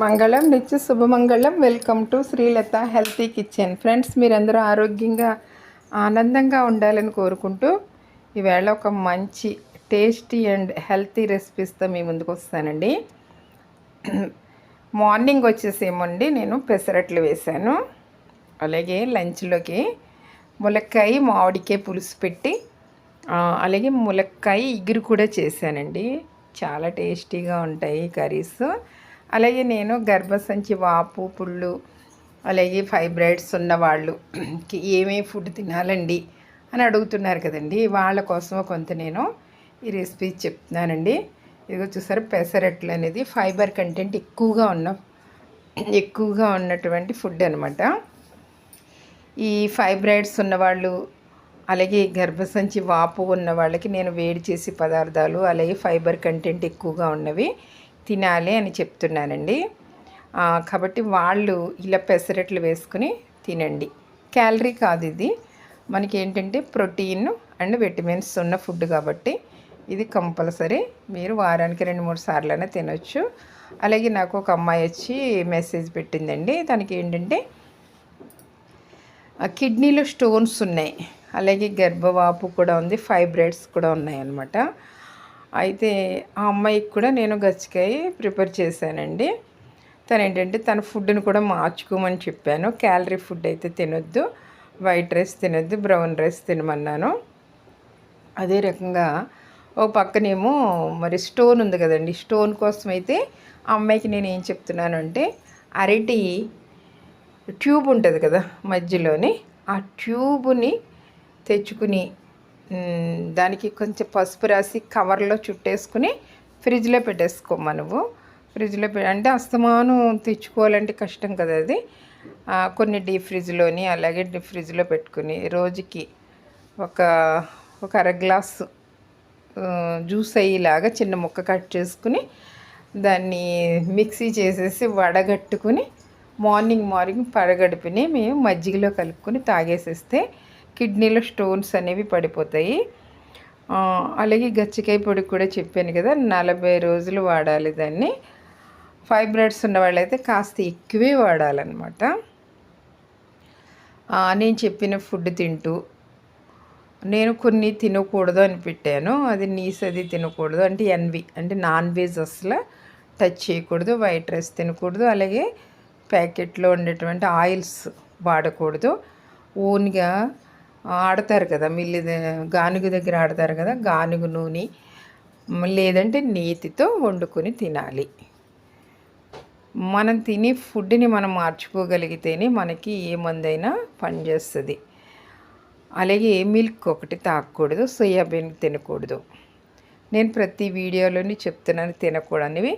మంగళం నిత్య శుభమంగళం. Welcome to Srilatha healthy kitchen friends మీరందరూ ఆరోగ్యంగా ఆనందంగా ఉండాలని కోరుకుంటూ ఈవేళ ఒక మంచి టేస్టీ అండ్ హెల్తీ రెసిపీస్తో మీ ముందుకు వస్తానండి. మార్నింగ్ వచ్చేసేమండి నేను పెసరట్లు వేశాను. అలాగే లంచ్లోకి ములక్కాయ మామిడికాయ పులుసు పెట్టి అలాగే ములక్కాయ ఇగురు కూడా చేశానండి. చాలా టేస్టీగా ఉంటాయి కర్రీస్. అలాగే నేను గర్భసంచి వాపు పుళ్ళు అలాగే ఫైబ్రాయిడ్స్ ఉన్నవాళ్ళు. ఏమేమి ఫుడ్ తినాలండి అని అడుగుతున్నారు కదండి. వాళ్ళ కోసం కొంత నేను ఈ రెసిపీ చెప్తున్నానండి. ఇదిగో చూసారు పెసరట్లు అనేది ఫైబర్ కంటెంట్ ఎక్కువగా ఉన్న ఎక్కువగా ఉన్నటువంటి ఫుడ్ అనమాట ఈ ఫైబ్రాయిడ్స్ ఉన్నవాళ్ళు అలాగే గర్భసంచి వాపు ఉన్న వాళ్ళకి నేను వేడి చేసి పదార్థాలు అలాగే ఫైబర్ కంటెంట్ ఎక్కువగా ఉన్నవి తినాలి అని చెప్తున్నానండి కాబట్టి వాళ్ళు ఇలా పెసరట్లు వేసుకుని తినండి. క్యాలరీ కాదు ఇది. మనకి ఏంటంటే ప్రోటీన్ అండ్ విటమిన్స్ ఉన్న ఫుడ్ కాబట్టి ఇది కంపల్సరీ. మీరు వారానికి రెండు మూడు సార్లైనా తినొచ్చు. అలాగే నాకు ఒక అమ్మాయి వచ్చి మెసేజ్ పెట్టిందండి. తనకి ఏంటంటే కిడ్నీలో స్టోన్స్ ఉన్నాయి. అలాగే గర్భవాపు కూడా ఉంది ఫైబ్రాయిడ్స్ కూడా ఉన్నాయి అన్నమాట అయితే ఆ అమ్మాయికి కూడా నేను గచ్చికాయ ప్రిపేర్ చేశానండి. తను ఏంటంటే తన ఫుడ్ని కూడా మార్చుకోమని చెప్పాను. క్యాలరీ ఫుడ్ అయితే తినొద్దు వైట్ రైస్ తినొద్దు బ్రౌన్ రైస్ తినమన్నాను. అదే రకంగా ఓ పక్కనేమో మరి స్టోన్ ఉంది కదండి స్టోన్ కోసం అయితే ఆ అమ్మాయికి నేను ఏం చెప్తున్నాను అంటే అరటి ట్యూబ్ ఉంటుంది కదా మధ్యలోని ఆ ట్యూబ్ని తెచ్చుకుని దానికి కొంచెం పసుపు రాసి కవర్లో చుట్టేసుకుని ఫ్రిడ్జ్లో పెట్టేసుకోమ్మా నువ్వు. ఫ్రిడ్జ్లో పె అంటే అస్తమానం తెచ్చుకోవాలంటే కష్టం కదా అది. కొన్ని డీప్ ఫ్రిడ్జ్లోని అలాగే డీప్ ఫ్రిడ్జ్లో పెట్టుకుని రోజుకి ఒక ఒక అర గ్లాసు జ్యూస్ అయ్యేలాగా చిన్న ముక్క కట్ చేసుకుని దాన్ని మిక్సీ చేసేసి వడగట్టుకుని మార్నింగ్ మార్నింగ్ పడగడిపిని మేము మజ్జిగలో కలుపుకొని తాగేసేస్తే కిడ్నీలో స్టోన్స్ అనేవి పడిపోతాయి. అలాగే గచ్చికాయ పొడి కూడా చెప్పాను కదా నలభై రోజులు వాడాలి దాన్ని. ఫైబ్రాయిడ్స్ ఉన్న వాళ్ళైతే కాస్త ఎక్కువే వాడాలన్నమాట. నేను చెప్పిన ఫుడ్ తింటూ. నేను కొన్ని తినకూడదు అని పెట్టాను. అది నీస్ అది తినకూడదు. అంటే ఎన్వి అంటే నాన్ వెజ్ అసలు టచ్ చేయకూడదు. వైట్ రైస్ తినకూడదు. అలాగే ప్యాకెట్లో ఉండేటువంటి ఆయిల్స్ వాడకూడదు. ఓన్గా ఆడతారు కదా మిల్లి గానుగు గానుగ దగ్గర ఆడతారు కదా గానుగ నూనె లేదంటే నేతితో వండుకొని తినాలి. మనం తినే ఫుడ్ని మనం మార్చుకోగలిగితేనే మనకి ఏ మందైనా పనిచేస్తుంది. అలాగే మిల్క్ ఒకటి తాగకూడదు సోయాబీన్ తినకూడదు. నేను ప్రతి వీడియోలోని చెప్తున్నాను తినకూడనివి.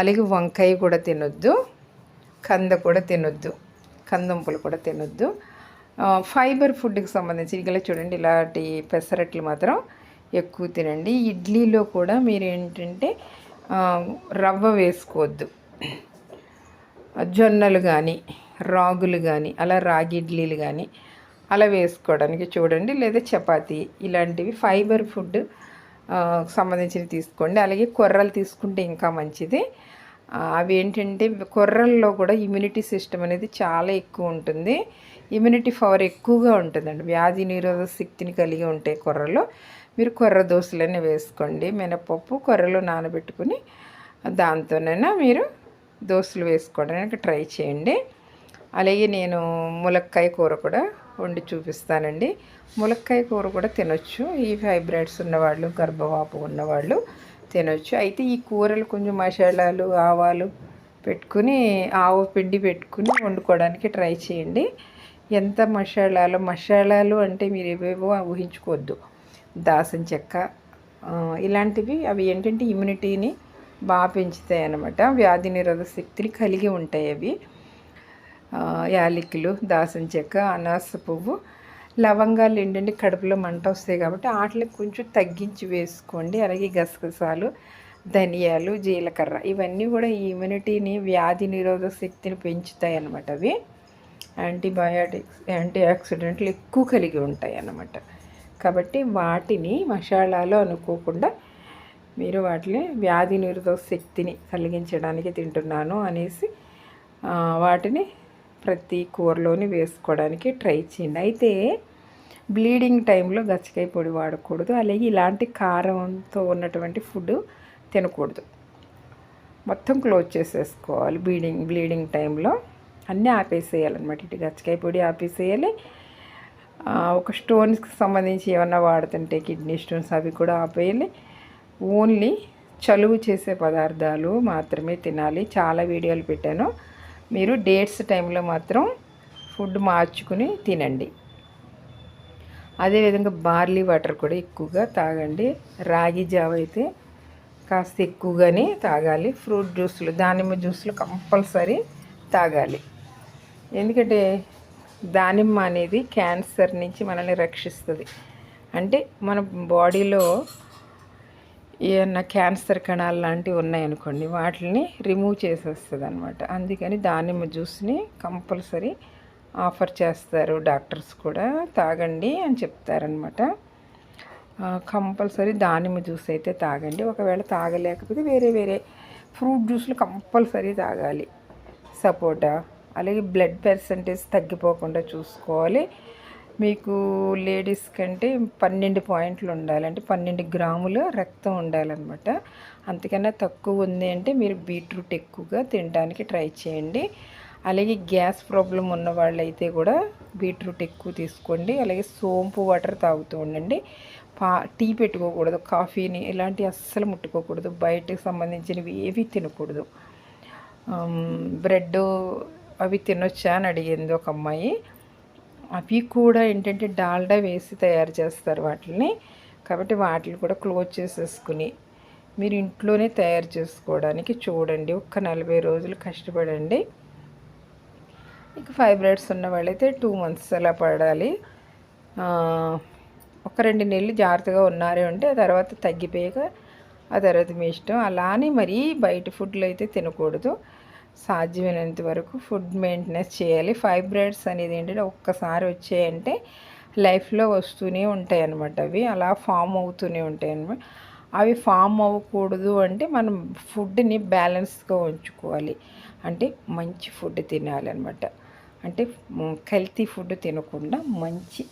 అలాగే వంకాయ కూడా తినొద్దు కంద కూడా తినొద్దు కందంపులు కూడా తినొద్దు. ఫైబర్ ఫుడ్కి సంబంధించి ఇలా చూడండి ఇలాంటి పెసరట్లు మాత్రం ఎక్కువ తినండి. ఇడ్లీలో కూడా మీరు ఏంటంటే రవ్వ వేసుకోవద్దు. జొన్నలు కానీ రాగులు కానీ అలా రాగి ఇడ్లీలు కానీ అలా వేసుకోవడానికి చూడండి. లేదా చపాతి ఇలాంటివి ఫైబర్ ఫుడ్ సంబంధించినవి తీసుకోండి. అలాగే కొర్రలు తీసుకుంటే ఇంకా మంచిది. అవి ఏంటంటే కొర్రల్లో కూడా ఇమ్యూనిటీ సిస్టమ్ అనేది చాలా ఎక్కువ ఉంటుంది. ఇమ్యూనిటీ పవర్ ఎక్కువగా ఉంటుందండి. వ్యాధి నిరోధక శక్తిని కలిగి ఉంటే కొర్రలో మీరు కొర్ర దోశలన్నీ వేసుకోండి. మినపప్పు కొర్రలో నానబెట్టుకుని దాంతోనైనా మీరు దోశలు వేసుకోవడానికి ట్రై చేయండి. అలాగే నేను ములక్కాయ కూర కూడా వండి చూపిస్తానండి. ములక్కాయ కూర కూడా తినొచ్చు. ఈ ఫైబ్రాయిడ్స్ ఉన్నవాళ్ళు గర్భవాపు ఉన్నవాళ్ళు తినొచ్చు. అయితే ఈ కూరలు కొంచెం మసాలాలు ఆవాలు పెట్టుకుని ఆవు పిండి పెట్టుకుని వండుకోవడానికి ట్రై చేయండి. ఎంత మసాలాలు మసాలాలు అంటే మీరు ఏవేవో ఊహించుకోవద్దు. దాసం చెక్క ఇలాంటివి అవి ఏంటంటే ఇమ్యూనిటీని బాగా పెంచుతాయి అన్నమాట. వ్యాధి నిరోధక శక్తిని కలిగి ఉంటాయి అవి. యాలికలు దాసం చెక్క అనాస పువ్వు లవంగాలు ఏంటంటే కడుపులో మంట వస్తాయి కాబట్టి వాటిని కొంచెం తగ్గించి వేసుకోండి. అలాగే గసగసాలు ధనియాలు జీలకర్ర ఇవన్నీ కూడా ఈ ఇమ్యూనిటీని వ్యాధి నిరోధక శక్తిని పెంచుతాయి అన్నమాట అవి. యాంటీబయాటిక్స్ యాంటీ ఆక్సిడెంట్లు ఎక్కువ కలిగి ఉంటాయి అన్నమాట. కాబట్టి వాటిని మసాలాలు అనుకోకుండా మీరు వాటిని వ్యాధి నిరోధక శక్తిని కలిగించడానికి తింటున్నాను అనేసి వాటిని ప్రతి కూరలోని వేసుకోవడానికి ట్రై చేయండి. అయితే బ్లీడింగ్ టైంలో గచ్చకాయ పొడి వాడకూడదు అలాగే ఇలాంటి కారంతో ఉన్నటువంటి ఫుడ్ తినకూడదు. మొత్తం క్లోజ్ చేసేసుకోవాలి బ్లీడింగ్ బ్లీడింగ్ టైంలో. అన్నీ ఆపేసేయాలన్నమాట. ఇటు గచ్చకాయ పొడి ఆపేసేయాలి. ఒక స్టోన్స్కి సంబంధించి ఏమన్నా వాడుతుంటే కిడ్నీ స్టోన్స్ అవి కూడా ఆపేయాలి. ఓన్లీ చలువు చేసే పదార్థాలు మాత్రమే తినాలి. చాలా వీడియోలు పెట్టాను. మీరు డేట్స్ టైంలో మాత్రం ఫుడ్ మార్చుకుని తినండి. అదేవిధంగా బార్లీ వాటర్ కూడా ఎక్కువగా తాగండి. రాగి జావ అయితే కాస్త ఎక్కువగానే తాగాలి. ఫ్రూట్ జ్యూస్లు దానిమ్మ జ్యూస్లు కంపల్సరీ తాగాలి. ఎందుకంటే దానిమ్మ అనేది క్యాన్సర్ నుంచి మనల్ని రక్షిస్తుంది. అంటే మన బాడీలో ఏమన్నా క్యాన్సర్ కణాలు లాంటివి ఉన్నాయనుకోండి వాటిని రిమూవ్ చేసేస్తుంది అనమాట అందుకని దానిమ్మ జ్యూస్ని కంపల్సరీ ఆఫర్ చేస్తారు. డాక్టర్స్ కూడా తాగండి అని చెప్తారనమాట కంపల్సరీ దానిమ్మ జ్యూస్ అయితే తాగండి. ఒకవేళ తాగలేకపోతే వేరే వేరే ఫ్రూట్ జ్యూస్లు కంపల్సరీ తాగాలి. సపోటా అలాగే బ్లడ్ పర్సంటేజ్ తగ్గిపోకుండా చూసుకోవాలి. మీకు లేడీస్ కంటే పన్నెండు పాయింట్లు ఉండాలి. అంటే పన్నెండు గ్రాముల రక్తం ఉండాలన్నమాట. అంతకన్నా తక్కువ ఉంది అంటే మీరు బీట్రూట్ ఎక్కువగా తినడానికి ట్రై చేయండి. అలాగే గ్యాస్ ప్రాబ్లం ఉన్న వాళ్ళైతే కూడా బీట్రూట్ ఎక్కువ తీసుకోండి. అలాగే సోంపు వాటర్ తాగుతూ ఉండండి. పా టీ పెట్టుకోకూడదు కాఫీని ఇలాంటివి అస్సలు ముట్టుకోకూడదు. బయటకు సంబంధించినవి ఏవి తినకూడదు. బ్రెడ్ అవి తినొచ్చా అని అడిగింది ఒక అమ్మాయి. అవి కూడా ఏంటంటే డాల్డా వేసి తయారు చేస్తారు వాటిని కాబట్టి వాటిని కూడా క్లోజ్ చేసేసుకుని మీరు ఇంట్లోనే తయారు చేసుకోవడానికి చూడండి. ఒక్క నలభై రోజులు కష్టపడండి. ఇక ఫైబ్రాయిడ్స్ ఉన్న వాళ్ళైతే టూ మంత్స్ అలా పడాలి. ఒక రెండు నెలలు జాగ్రత్తగా ఉన్నారే ఉంటే ఆ తర్వాత తగ్గిపోయాక ఆ తర్వాత మీ ఇష్టం. అలానే మరీ బయట ఫుడ్లు అయితే తినకూడదు. సాధ్యమైనంత వరకు ఫుడ్ మెయింటెనెన్స్ చేయాలి. ఫైబ్రాయిడ్స్ అనేది ఏంటంటే ఒక్కసారి వచ్చాయంటే లైఫ్లో వస్తూనే ఉంటాయి అన్నమాట అవి. అలా ఫామ్ అవుతూనే ఉంటాయి అన్నమాట అవి ఫామ్ అవ్వకూడదు అంటే మనం ఫుడ్ని బ్యాలెన్స్గా ఉంచుకోవాలి. అంటే మంచి ఫుడ్ తినాలన్నమాట. అంటే హెల్తీ ఫుడ్ తినకుండా మంచి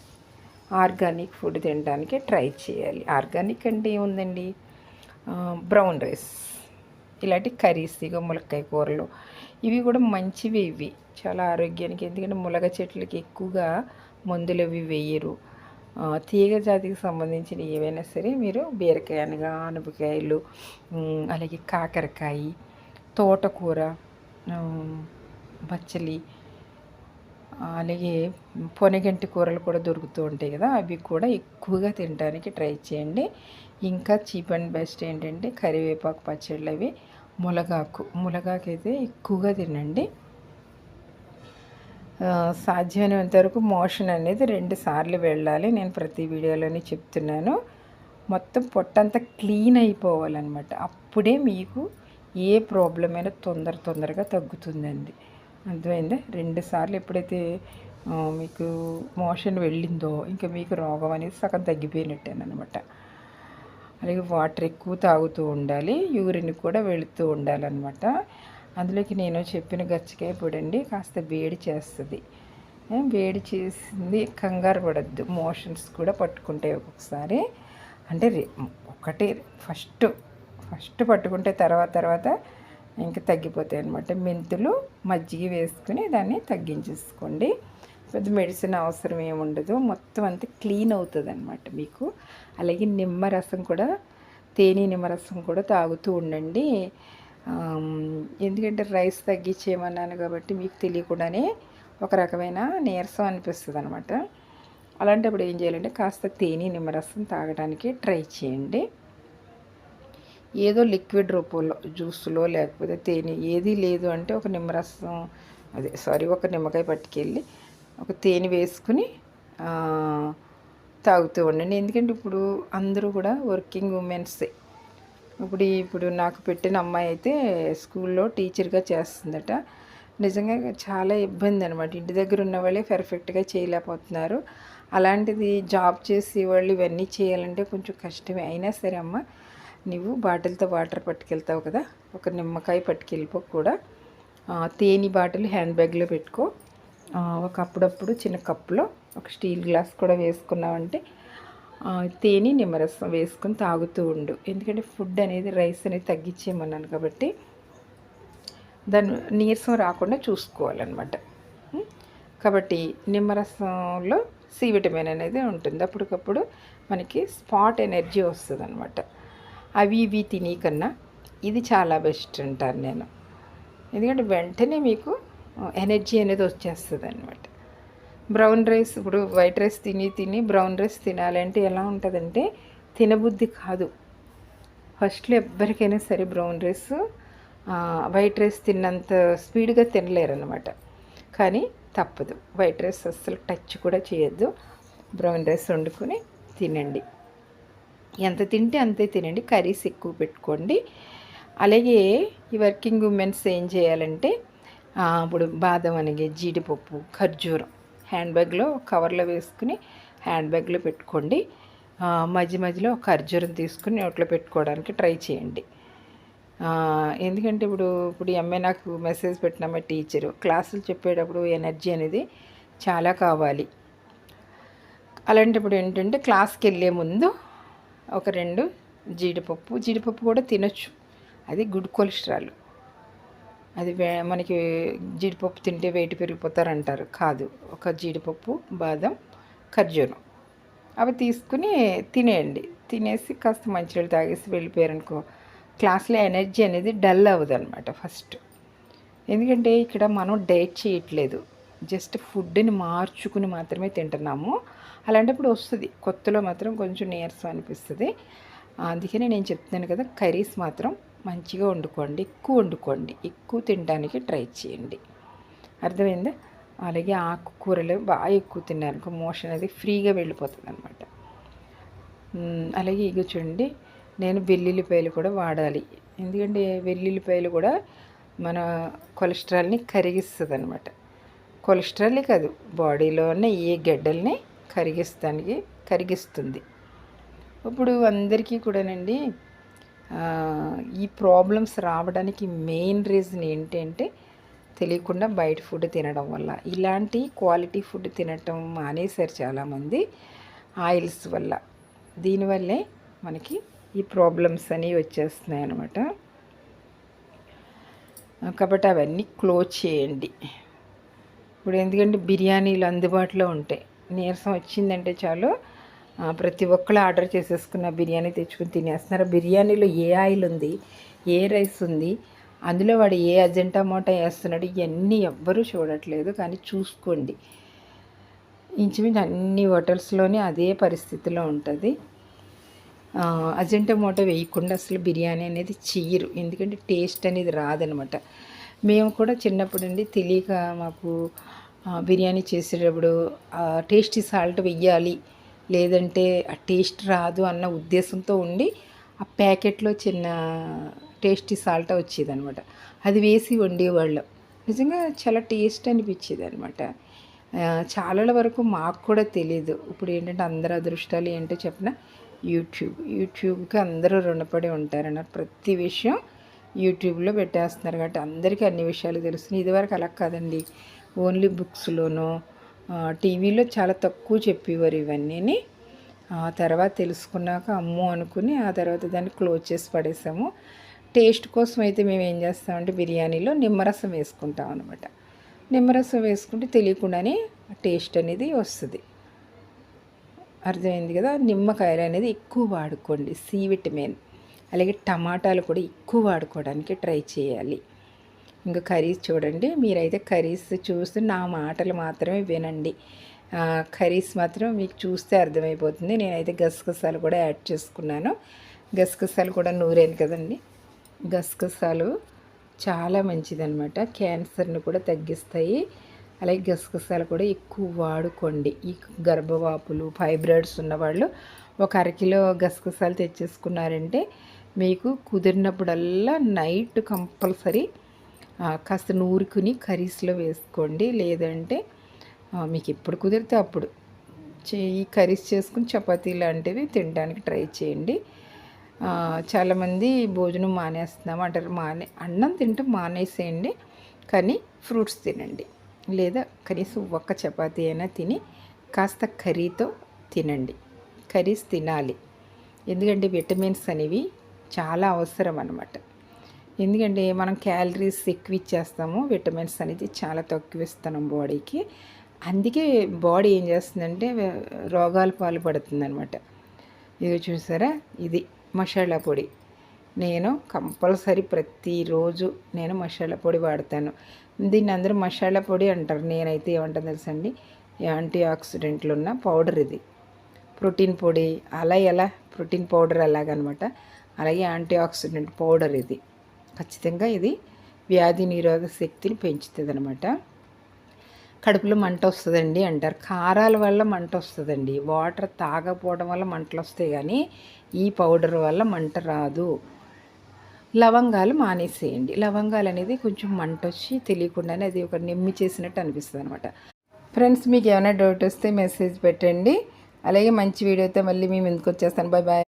ఆర్గానిక్ ఫుడ్ తినడానికి ట్రై చేయాలి. ఆర్గానిక్ అంటే ఏముందండి? Brown rice. ఇలాంటి కర్రీస్ ఇక ములక్కాయ కూరలు. ఇవి కూడా మంచివి ఇవి. చాలా ఆరోగ్యానికి ఎందుకంటే ములగ చెట్లకి ఎక్కువగా మందులు అవి వేయరు. తీగ జాతికి సంబంధించిన ఏవైనా సరే మీరు బీరకాయ అనగా ఆనపకాయలు అలాగే కాకరకాయ తోటకూర బచ్చలి అలాగే పొనగంటి కూరలు కూడా దొరుకుతూ ఉంటాయి కదా అవి కూడా ఎక్కువగా తినడానికి ట్రై చేయండి. ఇంకా చీప్ అండ్ బెస్ట్ ఏంటంటే కరివేపాకు పచ్చళ్ళు అవి ములగాకు ములగాకు అయితే ఎక్కువగా తినండి. సాధ్యమైనంత వరకు మోషన్ అనేది రెండు సార్లు వెళ్ళాలి. నేను ప్రతి వీడియోలోనే చెప్తున్నాను. మొత్తం పొట్టంతా క్లీన్ అయిపోవాలన్నమాట. అప్పుడే మీకు ఏ ప్రాబ్లం అయినా తొందర తొందరగా తగ్గుతుందండి. అర్థమైందా? రెండు సార్లు ఎప్పుడైతే మీకు మోషన్ వెళ్ళిందో ఇంకా మీకు రోగం అనేది సగం తగ్గిపోయినట్టేనమాట అలాగే వాటర్ ఎక్కువ తాగుతూ ఉండాలి యూరిన్ కూడా వెళుతూ ఉండాలన్నమాట. అందులోకి నేను చెప్పిన గచ్చకాయ పొడండి కాస్త వేడి చేస్తుంది. వేడి చేసింది కంగారు పడద్దు. మోషన్స్ కూడా పట్టుకుంటాయి ఒక్కొక్కసారి. అంటే రే- ఒకటి ఫస్ట్ ఫస్ట్ పట్టుకుంటే తర్వాత తర్వాత ఇంకా తగ్గిపోతాయి అనమాట మెంతులు మజ్జిగ వేసుకుని దాన్ని తగ్గించేసుకోండి. పెద్ద మెడిసిన్ అవసరం ఏముండదు మొత్తం అంతా క్లీన్ అవుతుంది అనమాట మీకు. అలాగే నిమ్మరసం కూడా తేనె నిమ్మరసం కూడా తాగుతూ ఉండండి. ఎందుకంటే రైస్ తగ్గించేయమన్నాను కాబట్టి మీకు తెలియకుండానే ఒక రకమైన నీరసం అనిపిస్తుంది అనమాట అలాంటప్పుడు ఏం చేయాలంటే కాస్త తేనె నిమ్మరసం తాగడానికి ట్రై చేయండి. ఏదో లిక్విడ్ రూపంలో జ్యూస్లో లేకపోతే తేనె ఏది లేదు అంటే ఒక నిమ్మరసం అదే సారీ ఒక నిమ్మకాయ పట్టుకెళ్ళి ఒక తేనె వేసుకుని తాగుతూ ఉండండి. ఎందుకంటే ఇప్పుడు అందరూ కూడా వర్కింగ్ ఉమెన్సే. ఇప్పుడు ఇప్పుడు నాకు పెట్టిన అమ్మాయి అయితే స్కూల్లో టీచర్గా చేస్తుందట. నిజంగా చాలా ఇబ్బంది అనమాట ఇంటి దగ్గర ఉన్న వాళ్ళే పర్ఫెక్ట్గా చేయలేకపోతున్నారు. అలాంటిది జాబ్ చేసే వాళ్ళు ఇవన్నీ చేయాలంటే కొంచెం కష్టమే. అయినా సరే అమ్మ నువ్వు బాటిల్తో వాటర్ పట్టుకెళ్తావు కదా? ఒక నిమ్మకాయ పట్టుకెళ్ళిపో కూడా. తేనె బాటిల్ హ్యాండ్ బ్యాగ్లో పెట్టుకో. ఒక అప్పుడప్పుడు చిన్న కప్పులో ఒక స్టీల్ గ్లాస్ కూడా వేసుకున్నావంటే తేనె నిమ్మరసం వేసుకొని తాగుతూ ఉండు. ఎందుకంటే ఫుడ్ అనేది రైస్ అనేది తగ్గించేయమన్నాను కాబట్టి దాని నీరసం రాకుండా చూసుకోవాలన్నమాట. కాబట్టి నిమ్మరసంలో సి విటమిన్ అనేది ఉంటుంది. అప్పటికప్పుడు మనకి స్పాట్ ఎనర్జీ వస్తుంది అనమాట అవి ఇవి తిని కన్నా ఇది చాలా బెస్ట్ అంటాను నేను. ఎందుకంటే వెంటనే మీకు ఎనర్జీ అనేది వచ్చేస్తుంది అనమాట బ్రౌన్ రైస్ ఇప్పుడు వైట్ రైస్ తిని తిని బ్రౌన్ రైస్ తినాలంటే ఎలా ఉంటుందంటే తినబుద్ధి కాదు. ఫస్ట్లో ఎవ్వరికైనా సరే బ్రౌన్ రైస్ వైట్ రైస్ తిన్నంత స్పీడ్గా తినలేరనమాట కానీ తప్పదు. వైట్ రైస్ అస్సలు టచ్ కూడా చేయొద్దు. బ్రౌన్ రైస్ వండుకొని తినండి. ఎంత తింటే అంతే తినండి. కర్రీస్ ఎక్కువ పెట్టుకోండి. అలాగే ఈ వర్కింగ్ ఉమెన్స్ ఏం చేయాలంటే ఇప్పుడు బాదం అనగే జీడిపప్పు ఖర్జూరం హ్యాండ్ బ్యాగ్లో కవర్లో వేసుకుని హ్యాండ్ బ్యాగ్లో పెట్టుకోండి. మధ్య మధ్యలో ఖర్జూరం తీసుకుని నోట్లో పెట్టుకోవడానికి ట్రై చేయండి. ఎందుకంటే ఇప్పుడు ఇప్పుడు ఎంఏ అమ్మాయి నాకు మెసేజ్ పెట్టినామా టీచరు క్లాసులు చెప్పేటప్పుడు ఎనర్జీ అనేది చాలా కావాలి. అలాంటప్పుడు ఏంటంటే క్లాస్కి వెళ్ళే ముందు ఒక రెండు జీడిపప్పు. జీడిపప్పు కూడా తినొచ్చు. అది గుడ్ కొలెస్ట్రాల్. అది వే- మనకి జీడిపప్పు తింటే వెయిట్ పెరిగిపోతారంటారు. కాదు. ఒక జీడిపప్పు బాదం ఖర్జూరం. అవి తీసుకుని తినేయండి. తినేసి కాస్త మంచినీళ్ళు తాగేసి వెళ్ళిపోయారనుకో క్లాస్లో ఎనర్జీ అనేది డల్ అవ్వదు అనమాట ఫస్ట్. ఎందుకంటే ఇక్కడ మనం డైట్ చేయట్లేదు. జస్ట్ ఫుడ్ని మార్చుకుని మాత్రమే తింటున్నాము. అలాంటప్పుడు వస్తుంది. కొత్తలో మాత్రం కొంచెం నీరసం అనిపిస్తుంది. అందుకనే నేను చెప్తున్నాను కదా కర్రీస్ మాత్రం మంచిగా వండుకోండి ఎక్కువ వండుకోండి ఎక్కువ తినడానికి ట్రై చేయండి. అర్థమైందా? అలాగే ఆకుకూరలు బాగా ఎక్కువ తిన్నారనుకో మోషన్ అనేది ఫ్రీగా వెళ్ళిపోతుంది అనమాట అలాగే ఇగో చూడండి నేను వెల్లుల్లిపాయలు కూడా వాడాలి. ఎందుకంటే వెల్లుల్లిపాయలు కూడా మన కొలెస్ట్రాల్ని కరిగిస్తుంది అనమాట కొలెస్ట్రాలే కాదు బాడీలో ఉన్న ఏ గడ్డల్ని కరిగిస్తానికి కరిగిస్తుంది. ఇప్పుడు అందరికీ కూడానండి ఈ ప్రాబ్లమ్స్ రావడానికి మెయిన్ రీజన్ ఏంటంటే తెలియకుండా బయట ఫుడ్ తినడం వల్ల. ఇలాంటి క్వాలిటీ ఫుడ్ తినటం మానేశారు చాలామంది ఆయిల్స్ వల్ల. దీనివల్లే మనకి ఈ ప్రాబ్లమ్స్ అనేవి వచ్చేస్తున్నాయి అన్నమాట కాబట్టి అవన్నీ క్లోజ్ చేయండి. ఇప్పుడు ఎందుకంటే బిర్యానీలు అందుబాటులో ఉంటాయి. నీరసం వచ్చిందంటే చాలు ప్రతి ఒక్కళ్ళు ఆర్డర్ చేసేసుకున్న బిర్యానీ తెచ్చుకుని తినేస్తున్నారు. బిర్యానీలో ఏ ఆయిల్ ఉంది ఏ రైస్ ఉంది అందులో వాడు ఏ అజెంటా మోటా వేస్తున్నాడు ఇవన్నీ ఎవ్వరూ చూడట్లేదు. కానీ చూసుకోండి. ఇంచుమించు అన్ని హోటల్స్లోనే అదే పరిస్థితిలో ఉంటుంది. అజెంటా మోటో వేయకుండా అసలు బిర్యానీ అనేది చెయ్యరు ఎందుకంటే టేస్ట్ అనేది రాదనమాట. మేము కూడా చిన్నప్పుడు అండి తెలియక మాకు బిర్యానీ చేసేటప్పుడు టేస్టీ సాల్ట్ వెయ్యాలి లేదంటే ఆ టేస్ట్ రాదు అన్న ఉద్దేశంతో ఉండి ఆ ప్యాకెట్లో చిన్న టేస్టీ సాల్ట్ వచ్చేది అనమాట అది వేసి వండేవాళ్ళం. నిజంగా చాలా టేస్ట్ అనిపించేది అనమాట చాలా వరకు మాకు కూడా తెలియదు ఇప్పుడు ఏంటంటే అందరు అదృష్టాలు ఏంటో చెప్పిన యూట్యూబ్ యూట్యూబ్కి అందరూ రుణపడి ఉంటారన్న ప్రతి విషయం యూట్యూబ్లో పెట్టేస్తున్నారు కాబట్టి అందరికీ అన్ని విషయాలు తెలుస్తున్నాయి ఇదివరకు అలా కాదండి. ఓన్లీ బుక్స్లోనూ టీవీలో చాలా తక్కువ చెప్పేవారు ఇవన్నీని. ఆ తర్వాత తెలుసుకున్నాక అమ్మో అనుకుని ఆ తర్వాత దాన్ని క్లోజ్ చేసి పడేసాము. టేస్ట్ కోసం అయితే మేము ఏం చేస్తామంటే బిర్యానీలో నిమ్మరసం వేసుకుంటాం అనమాట నిమ్మరసం వేసుకుంటే తెలియకుండానే టేస్ట్ అనేది వస్తుంది. అర్థమైంది కదా? నిమ్మకాయలు అనేది ఎక్కువ వాడుకోండి. C vitamin. అలాగే టమాటాలు కూడా ఎక్కువ వాడుకోవడానికి ట్రై చేయాలి. ఇంకా కర్రీస్ చూడండి మీరైతే కర్రీస్ చూస్తే నా మాటలు మాత్రమే వినండి. కర్రీస్ మాత్రం మీకు చూస్తే అర్థమైపోతుంది. నేనైతే గసగసాలు కూడా యాడ్ చేసుకున్నాను. గసగసాలు కూడా నూరేను కదండి. గసగసాలు చాలా మంచిదన్నమాట. క్యాన్సర్ను కూడా తగ్గిస్తాయి. అలాగే గసగసాలు కూడా ఎక్కువ వాడుకోండి. ఈ గర్భవాపులు ఫైబ్రాయిడ్స్ ఉన్నవాళ్ళు ఒక అరకిలో గసగసాలు తెచ్చేసుకున్నారంటే మీకు కుదిరినప్పుడల్లా నైట్ కంపల్సరీ కాస్త నూరుకుని కర్రీస్లో వేసుకోండి. లేదంటే మీకు ఎప్పుడు కుదిరితే అప్పుడు. చేయి ఈ కర్రీస్ చేసుకుని చపాతీ లాంటివి తినడానికి ట్రై చేయండి. చాలామంది భోజనం మానేస్తున్నాం అంటారు. మానే అన్నం తింటూ మానేసేయండి కానీ ఫ్రూట్స్ తినండి. లేదా కనీసం ఒక్క చపాతీ అయినా తిని కాస్త కర్రీతో తినండి. కర్రీస్ తినాలి. ఎందుకంటే విటమిన్స్ అనేవి చాలా అవసరం అనమాట ఎందుకంటే మనం క్యాలరీస్ ఎక్కువ ఇచ్చేస్తాము విటమిన్స్ అనేది చాలా తక్కువ ఇస్తున్నాం బాడీకి. అందుకే బాడీ ఏం చేస్తుందంటే రోగాల పాలు పడుతుంది అనమాట ఇది చూసారా? ఇది మసాలా పొడి. నేను కంపల్సరీ ప్రతిరోజు నేను మసాలా పొడి వాడతాను. దీన్ని అందరూ మసాలా పొడి అంటారు. నేనైతే ఏమంటాను తెలుసండి? యాంటీ ఆక్సిడెంట్లు ఉన్న పౌడర్ ఇది. ప్రోటీన్ పొడి అలా ఎలా? ప్రోటీన్ పౌడర్ అలాగనమాట. అలాగే యాంటీ ఆక్సిడెంట్ పౌడర్ ఇది. ఖచ్చితంగా ఇది వ్యాధి నిరోధక శక్తిని పెంచుతుంది అనమాట కడుపులో మంట వస్తుందండి అంటారు. కారాల వల్ల మంట వస్తుందండి. వాటర్ తాగకపోవడం వల్ల మంటలు వస్తాయి కానీ ఈ పౌడర్ వల్ల మంట రాదు. లవంగాలు మానేసేయండి. లవంగాలు అనేది కొంచెం మంట వచ్చి తెలియకుండానే అది ఒక నిమ్మి చేసినట్టు అనిపిస్తుంది అనమాట ఫ్రెండ్స్ మీకు ఏమైనా డౌట్ వస్తే మెసేజ్ పెట్టండి. అలాగే మంచి వీడియోతో మళ్ళీ మేము ఎందుకు వచ్చేస్తాను. Bye bye